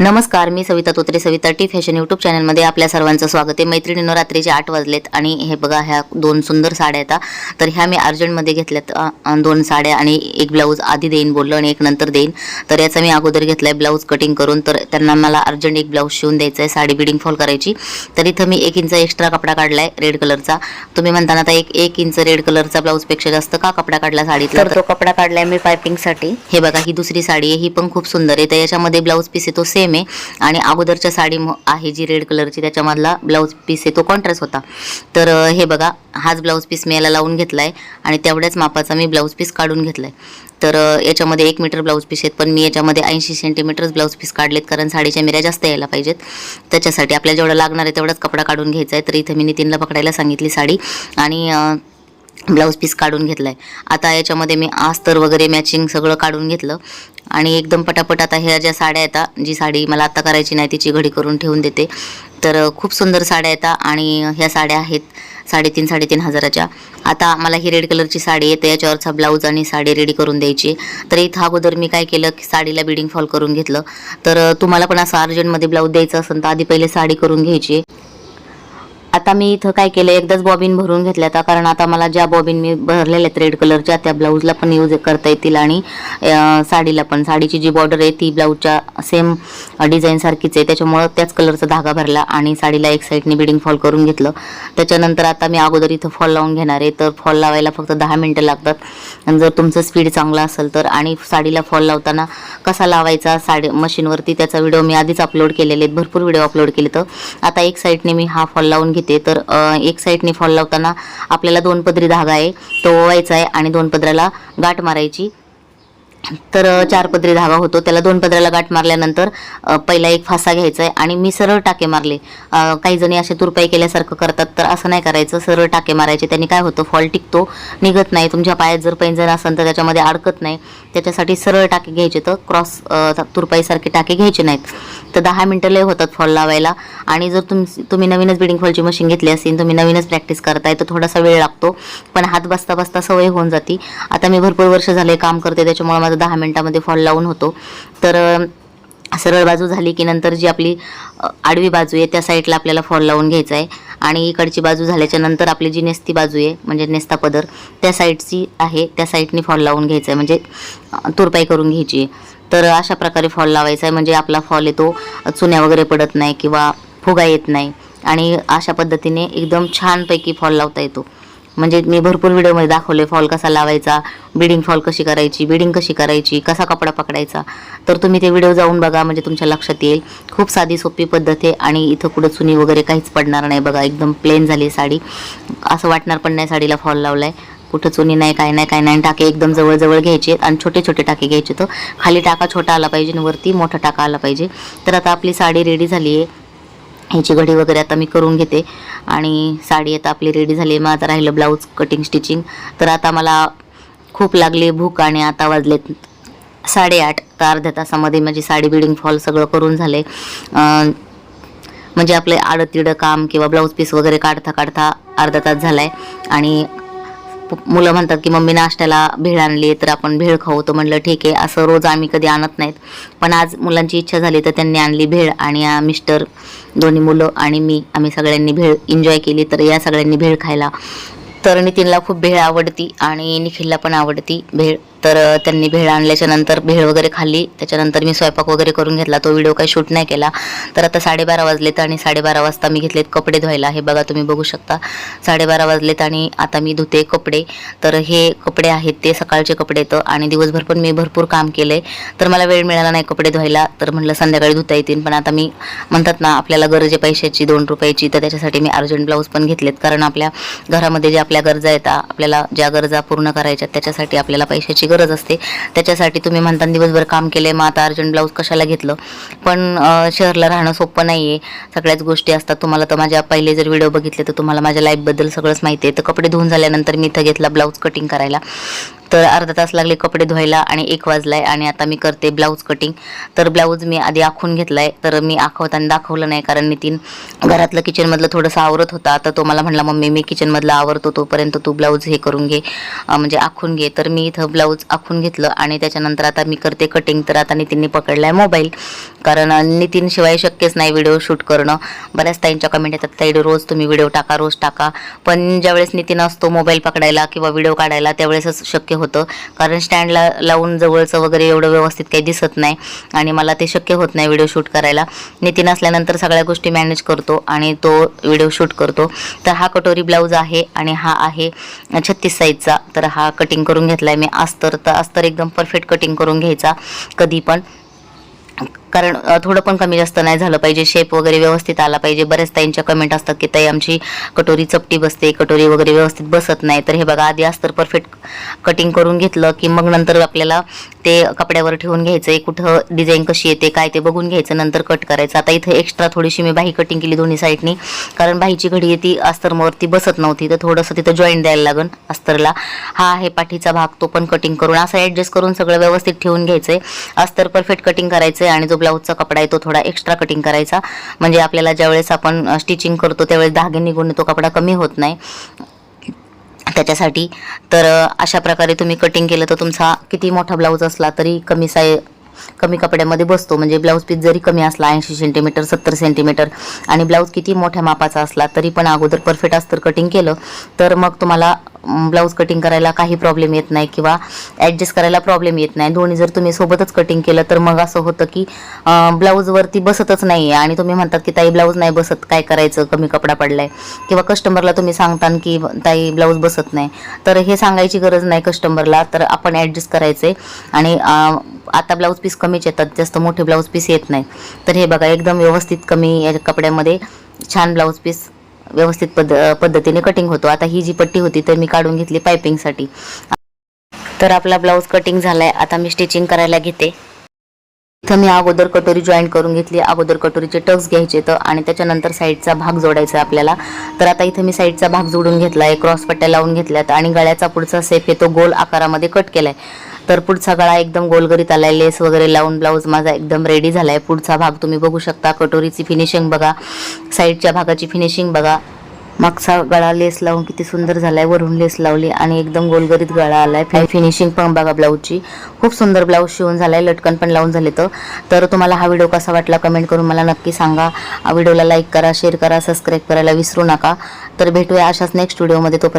नमस्कार मी Savita Totre Savita T fashion YouTube चॅनलमध्ये आपल्या सर्वांचं स्वागत आहे. मैत्रिणीनं रात्रीचे आठ वाजलेत आणि हे बघा ह्या दोन सुंदर साड्या आहेत हा. तर ह्या मी अर्जंटमध्ये घेतल्यात दोन साड्या आणि एक ब्लाऊज आधी देईन बोललो आणि एक नंतर देईन. तर याचा मी अगोदर घेतलाय ब्लाऊज कटिंग करून तर त्यांना मला अर्जंट एक ब्लाऊज शिवून द्यायचा आहे साडी बिडिंग फॉल करायची. तर इथं मी एक इंच एक्स्ट्रा कपडा काढलाय रेड कलरचा. तुम्ही म्हणताना आता एक एक इंच रेड कलरचा ब्लाऊजपेक्षा जास्त का कपडा काढला साडीतला? तर तो कपडा काढलाय मी पायपिंगसाठी हे बघा ही दुसरी साडी आहे ही पण खूप सुंदर आहे. तर याच्यामध्ये ब्लाऊज पीस आहे तो सेम आहे. आणि अगोदरच्या साडी आहे जी रेड कलरची त्याच्यामधला ब्लाऊज पीस आहे तो कॉन्ट्रास्ट होता. तर हे बघा हाच ब्लाऊज पीस मी याला लावून घेतला आहे आणि तेवढ्याच मापाचा मी ब्लाऊज पीस काढून घेतला आहे तर याच्यामध्ये एक मीटर ब्लाऊज पीस आहेत पण मी याच्यामध्ये ऐंशी सेंटीमीटरच ब्लाऊज पीस काढलेत कारण साडीच्या मिऱ्या जास्त यायला पाहिजेत. त्याच्यासाठी आपल्याला जेवढा लागणार आहे तेवढाच कपडा काढून घ्यायचा आहे. तर इथं मी नितीनला पकडायला सांगितली साडी. आणि ब्लाऊज पीस काढून घेतला आहे आता याच्यामध्ये मी आस्तर वगैरे मॅचिंग सगळं काढून घेतलं. आणि एकदम पटापट आता ह्या ज्या साड्या येतात जी साडी मला आत्ता करायची नाही तिची घडी करून ठेवून देते. तर खूप सुंदर साड्या येतात आणि ह्या साड्या आहेत साडेतीन साडेतीन हजाराच्या. आता मला ही रेड कलरची साडी आहे याच्यावरचा ब्लाऊज आणि साडी रेडी करून द्यायची आहे. तर इथं अगोदर मी काय केलं की साडीला बिडिंग फॉल करून घेतलं. तर तुम्हाला पण असं अर्जंटमध्ये ब्लाऊज द्यायचं असेल तर आधी पहिले साडी करून घ्यायची आहे. आता मी इथं काय केलं एकदाच बॉबिन भरून घेतल्या आता कारण आता मला ज्या बॉबिन मी भरलेल्या आहेत रेड कलरच्या त्या ब्लाऊजला पण यूज करता येतील आणि साडीला पण. साडीची जी बॉर्डर आहे ती ब्लाऊजच्या सेम डिझाईनसारखीच आहे. त्याच्यामुळं त्याच कलरचा धागा भरला आणि साडीला एक साईडने बिडिंग फॉल करून घेतलं. त्याच्यानंतर आता मी अगोदर इथं फॉल लावून घेणार आहे. तर फॉल लावायला फक्त दहा मिनटं लागतात. आणि जर तुमचं स्पीड चांगलं असेल तर आणि साडीला फॉल लावताना कसा लावायचा साडी मशीनवरती त्याचा व्हिडिओ मी आधीच अपलोड केलेले आहेत. भरपूर व्हिडिओ अपलोड केले तर. आता एक साईडने मी हा फॉल लावून घेते. तर एक साईडने फॉल लावताना आपल्याला दोन पदरी धागा आहे तो ओवायचा आहे आणि दोन पदराला गाठ मारायची. तर चार पदरी धागा होतो. त्याला दोन पदराला गाठ मारल्यानंतर पहिला एक फासा घ्यायचा आहे आणि मी सरळ टाके मारले. काही जणी असे तुरपाई केल्यासारखं करतात तर असं नाही करायचं. सरळ टाके मारायचे. त्यांनी काय होतं फॉल टिकतो निघत नाही. तुमच्या पायात जर पैंजण असेल तर त्याच्यामध्ये अडकत नाही. त्याच्यासाठी सरळ टाके घ्यायचे तर क्रॉस तुरपाईसारखे टाके घ्यायचे नाहीत. तर दहा मिनटं लय होतात फॉल लावायला. आणि जर तुम तुम्ही नवीनच बिडिंग फॉलची मशीन घेतली असेल तुम्ही नवीनच प्रॅक्टिस करताय तर थोडासा वेळ लागतो. पण हात बसता बसता सवय होऊन जाते. आता मी भरपूर वर्ष झाले काम करते त्याच्यामुळे माझं दहा मिनटामध्ये फॉल लावून होतो. तर सरळ बाजू झाली की नंतर जी आपली आडवी बाजू आहे त्या साईडला आपल्याला फॉल लावून घ्यायचा आहे. आणि इकडची बाजू झाल्याच्यानंतर आपली जी नेस्ती बाजू आहे म्हणजे नेस्ता पदर त्या साईडची आहे त्या साईडनी फॉल लावून घ्यायचा आहे. म्हणजे तुरपाई करून घ्यायची आहे. तर अशा प्रकारे फॉल लावायचा आहे. म्हणजे आपला फॉल येतो चुन्या वगैरे पडत नाही किंवा फुगा येत नाही. आणि अशा पद्धतीने एकदम छानपैकी फॉल लावता येतो. म्हणजे मी भरपूर व्हिडिओमध्ये दाखवले फॉल कसा लावायचा बिडिंग फॉल कशी करायची बिडिंग कशी करायची कसा कपडा पकडायचा. तर तुम्ही ते व्हिडिओ जाऊन बघा म्हणजे तुमच्या लक्षात येईल. खूप साधी सोपी पद्धत आहे आणि इथं कुठं चुनी वगैरे काहीच पडणार नाही बघा एकदम प्लेन झाली साडी. असं वाटणार पण नाही साडीला फॉल लावलाय. कुठं चुनी नाही काय नाही काय नाही. टाके एकदम जवळजवळ घ्यायचे आणि छोटे छोटे टाके घ्यायचे तर खाली टाका छोटा आला पाहिजे आणि वरती मोठा टाका आला पाहिजे. तर आता आपली साडी रेडी झाली आहे. ह्याची घडी वगैरे आता मी करून घेते. आणि साडी आता आपली रेडी झाली. मग आता राहिलं ब्लाऊज कटिंग स्टिचिंग तर आता मला खूप लागली भूक आणि आता वाजलेत साडेआठ. तर अर्ध्या तासामध्ये माझी साडी बिडिंग फॉल सगळं करून झाले. म्हणजे आपले आडतिडं काम किंवा ब्लाऊज पीस वगैरे काढता काढता अर्धा तास झालाय. आणि मुलं म्हणतात की मम्मी नाश्त्याला भेळ आणली तर आपण भेळ खाऊ. तर म्हणलं ठीक आहे असं रोज आम्ही कधी आणत नाहीत. पण आज मुलांची इच्छा झाली तर त्यांनी आणली भेळ आणि मिस्टर दोन्ही मुलं आणि मी आम्ही सगळ्यांनी भेळ एन्जॉय केली तर या सगळ्यांनी भेळ खायला. तर नितीनला खूप भेळ आवडती आणि निखिलला पण आवडती भेळ. तर त्यांनी भेळ आणल्याच्या नंतर भेळ वगैरे खाल्ली. त्याच्यानंतर मी स्वयंपाक वगैरे करून घेतला. तो व्हिडिओ काही शूट नाही केला. तर आता साडेबारा वाजलेत आणि साडेबारा वाजता मी घेतलेत कपडे धुवायला. हे बघा तुम्ही बघू शकता. साडेबारा वाजलेत आणि आता मी धुते कपडे. तर हे कपडे आहेत ते सकाळचे कपडे तर आणि दिवसभर पण मी भरपूर काम केलं तर मला वेळ मिळाला नाही कपडे धुवायला. तर म्हटलं संध्याकाळी धुता येतील. पण आता मी म्हणतात ना आपल्याला गरज आहे पैशाची दोन रुपयाची तर त्याच्यासाठी मी अर्जंट ब्लाऊज पण घेतलेत. कारण आपल्या घरामध्ये ज्या आपल्या गरजा येतात आपल्याला ज्या गरजा पूर्ण करायच्या त्याच्यासाठी आपल्याला पैशाची गरज असते. त्याच्यासाठी तुम्ही म्हणता दिवसभर काम केले मग आता अर्जंट ब्लाऊज कशाला घेतलं? पण शहरला राहणं सोपं नाही आहे सगळ्याच गोष्टी असतात. तुम्हाला तर माझ्या पहिले जर व्हिडिओ बघितले तर तुम्हाला माझ्या लाईफबद्दल सगळंच माहिती आहे तर कपडे धुवून झाल्यानंतर मी इथं घेतला ब्लाऊज कटिंग करायला. तर अर्धा तास लागले कपडे धुवायला आणि एक वाजलाय आणि आता मी करते ब्लाऊज कटिंग. तर ब्लाऊज मी आधी आखून घेतलाय. तर मी आखवताना दाखवलं नाही कारण नितीन घरातलं किचनमधलं थोडंसं आवरत होता. तर तो मला म्हणला मम्मी मी किचनमधलं आवरतो तोपर्यंत तू ब्लाऊज हे करून घे. म्हणजे आखून घे. तर मी इथं ब्लाऊज आखून घेतलं आणि त्याच्यानंतर आता मी करते कटिंग. तर आता नितीनने पकडलाय मोबाईल. कारण नितीनशिवाय शक्यच नाही व्हिडिओ शूट करणं. बऱ्याच ताईंच्या कमेंट येतात ताई रोज तुम्ही व्हिडिओ टाका रोज टाका. पण ज्यावेळेस नितीन असतो मोबाईल पकडायला किंवा व्हिडिओ काढायला त्यावेळेसच शक्य होतं. कारण स्टँडला लावून जवळचं वगैरे एवढं व्यवस्थित काही दिसत नाही आणि मला ते शक्य होत नाही व्हिडिओ शूट करायला. नितीन असल्यानंतर सगळ्या गोष्टी मॅनेज करतो आणि तो व्हिडिओ शूट करतो. तर हा कटोरी ब्लाऊज आहे आणि हा आहे छत्तीस साईजचा तर हा कटिंग करून घेतलाय मी. अस्तर तर अस्तर एकदम परफेक्ट कटिंग करून घ्यायचा कधी पण. कारण थोडं पण कमी जास्त नाही झालं पाहिजे. शेप वगैरे व्यवस्थित आला पाहिजे. बऱ्याच ताईंच्या कमेंट असतात की ताई आमची कटोरी चपटी बसते कटोरी वगैरे व्यवस्थित बसत नाही. तर हे बघा आधी अस्तर परफेक्ट कटिंग करून घेतलं की मग नंतर आपल्याला ते कपड्यावर ठेवून घ्यायचं कुठं डिझाईन कशी येते काय ते बघून घ्यायचं नंतर कट करायचं. आता इथं एक्स्ट्रा थोडीशी मी बाही कटिंग केली दोन्ही साईडनी कारण बाहीची घडी आहे ती अस्तरवरती बसत नव्हती. तर थोडंसं तिथं जॉईंट द्यायला लागन अस्तरला. हा आहे पाठीचा भाग तो पण कटिंग करून. असं ॲडजस्ट करून सगळं व्यवस्थित ठेवून आहे अस्तर परफेक्ट कटिंग करायचंय आणि जो ब्लाऊजचा कपडा आहे तो थोडा एक्स्ट्रा कटिंग करायचा. म्हणजे आपल्याला ज्यावेळेस आपण स्टिचिंग करतो त्यावेळेस धागे निघून तो कपडा कमी होत नाही. त्याच्यासाठी तर अशा प्रकारे तुम्ही कटिंग केलं तर तुमचा किती मोठा ब्लाऊज असला तरी कमी साय कमी कपड्यामध्ये बसतो. म्हणजे ब्लाऊज पीस जरी कमी असला ऐंशी सेंटीमीटर सत्तर सेंटीमीटर आणि ब्लाऊज किती मोठ्या मापाचा असला तरी पण अगोदर परफेक्ट अस्तर कटिंग केलं तर मग तुम्हाला ब्लाऊज कटिंग करायला काही प्रॉब्लेम येत नाही किंवा ॲडजस्ट करायला प्रॉब्लेम येत नाही. दोन्ही जर तुम्ही सोबतच कटिंग केलं तर मग असं होतं की ब्लाऊजवरती बसतच नाही आहे आणि तुम्ही म्हणतात की ताई ब्लाऊज नाही बसत. काय करायचं? कमी कपडा पडलाय. किंवा कस्टमरला तुम्ही सांगता की ताई ब्लाऊज बसत नाही. तर हे सांगायची गरज नाही कस्टमरला तर आपण ॲडजस्ट करायचे. आणि आता ब्लाऊज पीस कमीच येतात. जास्त मोठे ब्लाऊज पीस येत नाही. तर हे बघा एकदम व्यवस्थित कमी कपड्यामध्ये छान ब्लाऊज पीस व्यवस्थित पद पद्धतीने कटिंग होतो. आता ही जी पट्टी होती तर मी काढून घेतली पायपिंगसाठी तर आपला ब्लाऊज कटिंग झालाय. आता मी स्टिचिंग करायला घेते. इथं मी अगोदर कटोरी जॉईन करून घेतली. अगोदर कटोरीचे टक्स घ्यायचे तर आणि त्याच्यानंतर साईडचा भाग जोडायचा आपल्याला. तर आता इथं मी साईडचा भाग जोडून घेतला आहे क्रॉस पट्ट्या लावून घेतल्यात आणि गळ्याचा पुढचा सेफ आहे तो गोल आकारामध्ये कट केलाय. तर पुढचा गळा एकदम गोलगरीत आलाय लेस वगैरे लावून ब्लाऊज माझा एकदम रेडी झालाय. पुढचा भाग तुम्ही बघू शकता. कटोरीची फिनिशिंग बघा. साईडच्या भागाची फिनिशिंग बघा. मागचा गळा लेस लावून किती सुंदर झालाय वरून लेस लावली आणि एकदम गोलगरीत गळा आलाय. फिनिशिंग पण बघा ब्लाऊजची खूप सुंदर ब्लाऊज शिवून झालाय लटकन पण लावून झाले तर. तुम्हाला हा व्हिडिओ कसा वाटला कमेंट करून मला नक्की सांगा. व्हिडिओला लाईक करा शेअर करा सबस्क्राईब करायला विसरू नका. तर भेटूया अशाच नेक्स्ट व्हिडिओमध्ये तोपर्यंत